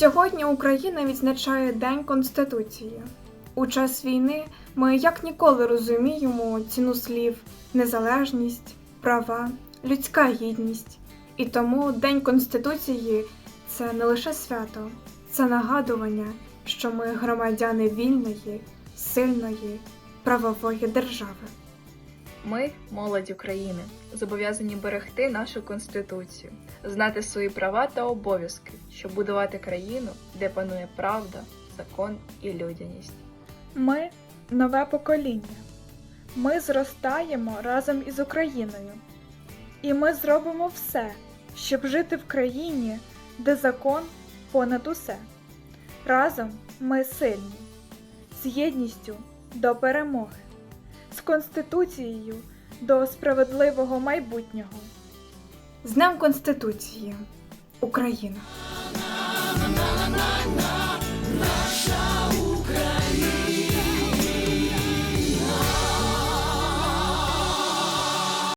Сьогодні Україна відзначає День Конституції. У час війни ми як ніколи розуміємо ціну слів незалежність, права, людська гідність. І тому День Конституції це не лише свято, це нагадування, що ми громадяни вільної, сильної, правової держави. Ми, молодь України, зобов'язані берегти нашу конституцію, знати свої права та обов'язки, щоб будувати країну, де панує правда, закон і людяність. Ми нове покоління. Ми зростаємо разом із Україною. І ми зробимо все, щоб жити в країні, де закон понад усе. Разом ми сильні, з єдністю до перемоги, з Конституцією до справедливого майбутнього. З Днем Конституції Україна!